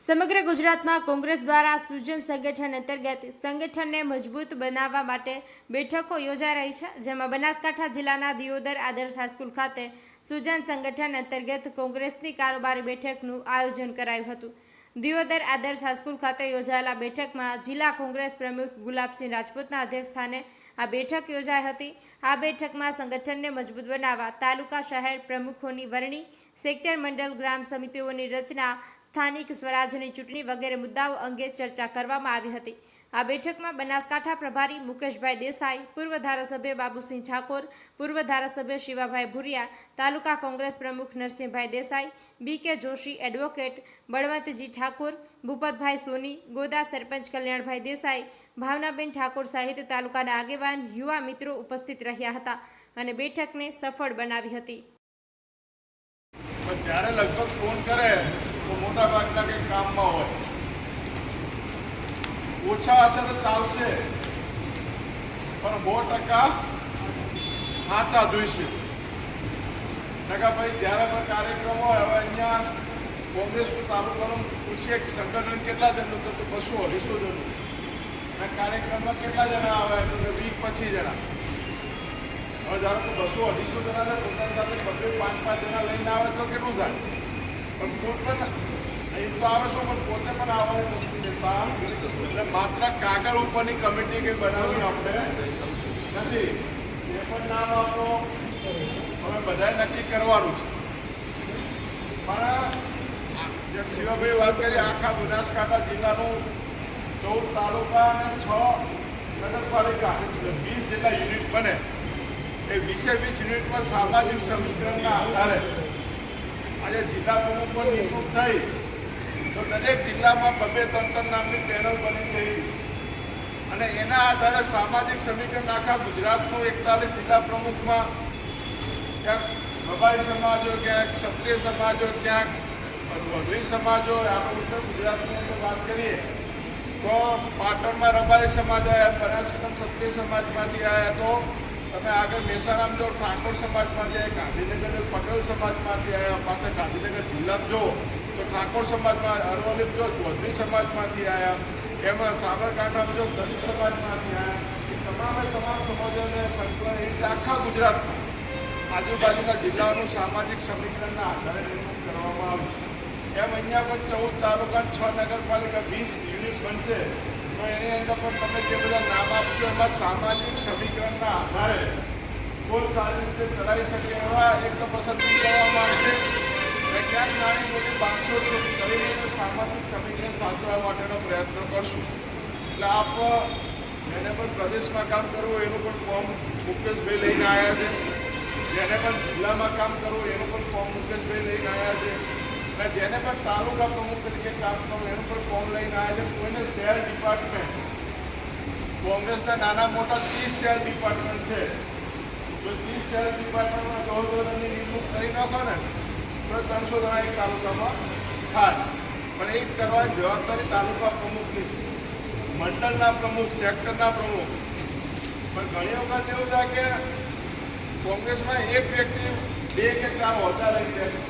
સમગ્ર ગુજરાતમાં કોંગ્રેસ દ્વારા સૃજન સંગઠન અંતર્ગત સંગઠનને મજબૂત બનાવવા માટે બેઠકો યોજાઈ રહી છે, જેમાં બનાસકાંઠા જિલ્લાના દિયોદર આદર્શ હાઈસ્કૂલ ખાતે સૃજન સંગઠન અંતર્ગત કોંગ્રેસની કારોબારી બેઠકનું આયોજન કરાયું હતું. દિયોદર આદર્શ હાઈસ્કૂલ ખાતે યોજાયેલા બેઠકમાં જિલ્લા કોંગ્રેસ પ્રમુખ ગુલાબસિંહ રાજપૂતના અધ્યક્ષસ્થાને આ બેઠક યોજાઈ હતી. આ બેઠકમાં સંગઠનને મજબૂત બનાવવા તાલુકા શહેર પ્રમુખોની વરણી, સેક્ટર મંડળ ગ્રામ સમિતિઓની રચના સ્થાનિક સ્વરાજ્યની ચૂંટણી વગેરે મુદ્દાઓ અંગે ચર્ચા કરવામાં આવી હતી. આ બેઠકમાં બનાસકાંઠા પ્રભારી મુકેશભાઈ દેસાઈ, પૂર્વ ધારાસભ્ય બાબુસિંહ ઠાકોર, પૂર્વ ધારાસભ્ય શિવાભાઈ ભુરિયા, તાલુકા કોંગ્રેસ પ્રમુખ Narsinhbhai Desai, B K Joshi advocate Balvantji Thakor, Bhupatbhai Soni, Goda sarpanch Kalyanbhai Desai, Bhavnaben Thakor સહિત તાલુકાના આગેવાન યુવા મિત્રો ઉપસ્થિત રહ્યા હતા અને બેઠકને સફળ બનાવી હતી. જ્યારે લગભગ ફોન કરે તો મોટા ભાગના કંઈક કામમાં હોય. ઓછા હશે તો ચાલશે. પણ સો ટકા સાચા જોઈશે. ટકા ભાઈ જ્યારે પણ કાર્યક્રમ હોય, હવે અહીંયા કોંગ્રેસનું તાલુકાનું પૂછીએ સંગઠન કેટલા જણ, તો બસો અઢીસો જણનું અને કાર્યક્રમમાં કેટલા જણા આવે, તો વીક પચીસ જણા. હવે ધારો કે બસો અઢીસો જણા પોતાની સાથે બસો પાંચ પાંચ જણા લઈને આવે તો કેટલું થાય? પણ પોતે અહીં તો આવે શું પણ પોતે પણ આવવાની દસ્તી દેતા એટલે માત્ર કાગળ ઉપરની કમિટી કંઈ બનાવી આપણે? નથી. એ પણ નામ આપો. હવે બધાએ નક્કી કરવાનું છે. પણ જેમ શિવાભાઈ વાત કરી, આખા બનાસકાંઠા જિલ્લાનું ચૌદ તાલુકા અને છ નગરપાલિકા વીસ જેટલા યુનિટ બને. એ વીસે વીસ યુનિટમાં સામાજિક સમીકરણના આધારે આજે જિલ્લા પ્રમુખ પણ નિમણૂક થઈ, તો દરેક જિલ્લામાં બબે તંત્ર નામની પેનલ બની ગઈ. અને એના આધારે સામાજિક સમીકરણ આખા ગુજરાતનું એકતાલીસ જિલ્લા પ્રમુખમાં ક્યાંક રબારી સમાજ હોય ક્યાંક ક્ષત્રિય સમાજ હોય ક્યાંક ચૌધરી સમાજ હોય આપણે ઉત્તર ગુજરાતની અંદર વાત કરીએ, તો પાટણમાં રબારી સમાજ આવ્યા બનાસકાંઠા ક્ષત્રિય સમાજમાંથી આવ્યા, તો તમે આગળ મહેસાણામાં જો ઠાકોર સમાજમાંથી આવ્યા, ગાંધીનગર પટેલ સમાજમાંથી આવ્યા, પાછા ગાંધીનગર જિલ્લામાં જો તો ઠાકોર સમાજમાં અરવલ્લી જો ચૌધરી સમાજમાંથી આવ્યા, એમાં સાબરકાંઠામાં જો દલિત સમાજમાંથી આવ્યા, એ તમામે તમામ સમાજોને સંકલન એ આખા ગુજરાતમાં આજુબાજુના જિલ્લાઓનું સામાજિક સમીકરણના આધારે નિર્ણય કરવામાં આવ્યું. એમ અહીંયા પણ ચૌદ તાલુકા છ નગરપાલિકા વીસ યુનિટ બનશે. તો એની અંદર પણ તમે જે બધા નામ આપશો, એમાં સામાજિક સમીકરણના આધારે કોઈ સારી રીતે ચલાવી શકે એવા એક તો પસંદગી કરવામાં આવશે ક્યાંક નાની મોટી બાબતો કરીને સામાજિક સમીકરણ સાચવવા માટેનો પ્રયત્ન કરશું. એટલે આપ એને પણ પ્રદેશમાં કામ કરવું એનું પણ ફોર્મ મુકેશભાઈ લઈને આવ્યા છે. જેને પણ જિલ્લામાં કામ કરવું એનું પણ ફોર્મ મુકેશભાઈ લઈને આવ્યા છે. અને જેને પણ તાલુકા પ્રમુખ તરીકે કામ કરવું એનું પણ ફોર્મ લઈને આવ્યા છે કોઈને શહેર ડિપાર્ટમેન્ટ કોંગ્રેસના નાના મોટા ત્રીસ શહેર ડિપાર્ટમેન્ટ છે. જો ત્રીસ શહેર ડિપાર્ટમેન્ટમાં દોઢ ધોરણની નિમણૂક કરી નાખો ને, તો ત્રણસો જણા એક તાલુકામાં થાય. પણ એ કરવાની જવાબદારી તાલુકા પ્રમુખની. મંડળના પ્રમુખ, સેક્ટરના પ્રમુખ. પણ ઘણી વખત એવું થાય કે કોંગ્રેસમાં એક વ્યક્તિ બે કે ચાર હોદ્દા લઈ જાય.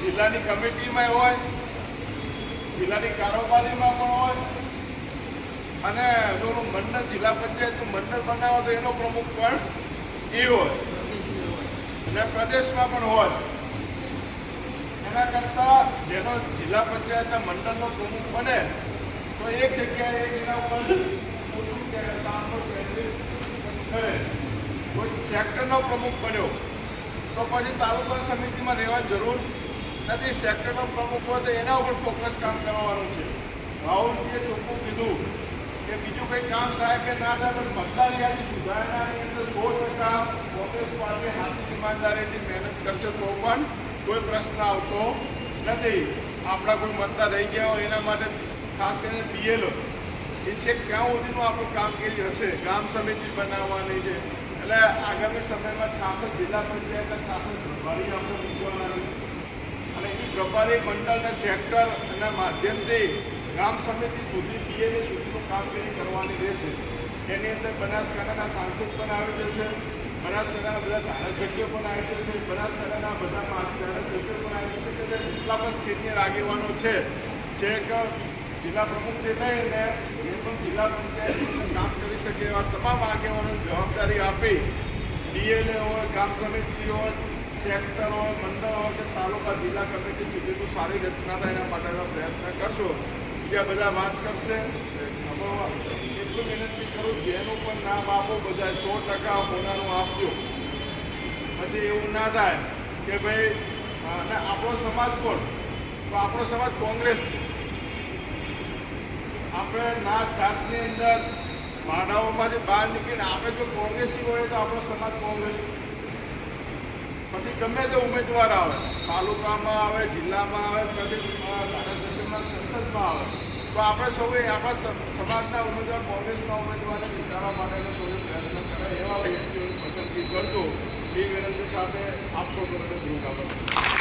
જિલ્લાની કમિટીમાં હોય, જિલ્લાની કારોબારીમાં પણ હોય, અને પેલું મંડળ, જિલ્લા પંચાયતનું મંડળ બનાવો તો એનો પ્રમુખ પણ એ હોય. અને પ્રદેશમાં પણ હોય. એના કરતાં જેનો જિલ્લા પંચાયતના મંડળનો પ્રમુખ બને, તો એક જગ્યાએ એના ઉપર મોટું કોઈ સેક્ટરનો પ્રમુખ બન્યો, તો પછી તાલુકા સમિતિમાં રહેવાની જરૂર નથી સેક્ટરનો પ્રમુખ હોય તો એના ઉપર ફોકસ કામ કરવાનું છે. રાહુલજીએ ચોખ્ખું કીધું કે બીજું કંઈ કામ થાય કે ના થાય, પણ મતદાર યાદી સુધારણાની અંદર સો ટકા કોંગ્રેસ પાર્ટી હાથી ઈમાનદારીથી મહેનત કરશે તો પણ કોઈ પ્રશ્ન આવતો નથી. આપણા કોઈ મતદાર રહી ગયા હોય એના માટે ખાસ કરીને પીએલઓ, એ છે ક્યાં સુધીનું આપણું કામગીરી હશે. ગામ સમિતિ બનાવવાની છે. એટલે આગામી સમયમાં છાસઠ જિલ્લા પંચાયતના છાસઠ પ્રભારી આપણે મૂકવાના અને એ પ્રભારી મંડળને સેક્ટરના માધ્યમથી ગામ સમિતિ સુધી પીએની સુધીનું કામગીરી કરવાની રહેશે. એની અંદર બનાસકાંઠાના સાંસદ પણ આવી જશે, બનાસકાંઠાના બધા ધારાસભ્યો પણ આવી જશે, બનાસકાંઠાના બધા ધારાસભ્યો પણ આવી જશે કે જેટલા પણ સિનિયર આગેવાનો છે, જે જિલ્લા પ્રમુખથી લઈને એ પણ જિલ્લા પંચાયત કામ કરી શકે એવા તમામ આગેવાનોને જવાબદારી આપી. ડીએલએ હોય, ગામ સમિતિ હોય સેક્ટર મંડળો કે તાલુકા, જિલ્લા કમિટી સુધી તો સારી રચના થાય એના માટેનો પ્રયત્ન કરશો. બીજા બધા વાત કરશે. એટલું વિનંતી કરું, જેનું પણ નામ આપો બધા સો ટકા હોનારું આપજો. પછી એવું ના થાય કે ભાઈ અને આપણો સમાજ કોણ? તો આપણો સમાજ કોંગ્રેસ આપણે ના જાતની અંદર ભાડાઓમાંથી બહાર નીકળીને આપણે જો કોંગ્રેસી હોય તો આપણો સમાજ કોંગ્રેસ પછી ગમે તે ઉમેદવાર આવે. તાલુકામાં આવે, જિલ્લામાં આવે, પ્રદેશમાં ધારાસભ્યમાં સંસદમાં આવે. તો આપણે સૌએ આપણા સમાજના ઉમેદવાર, કોંગ્રેસના ઉમેદવારને જીતાડવા માટેનો કોઈ પ્રયત્ન કરે એવા વ્યક્તિઓની પસંદગી કરજો. એ વિનંતી સાથે આપશો તો ગૃહ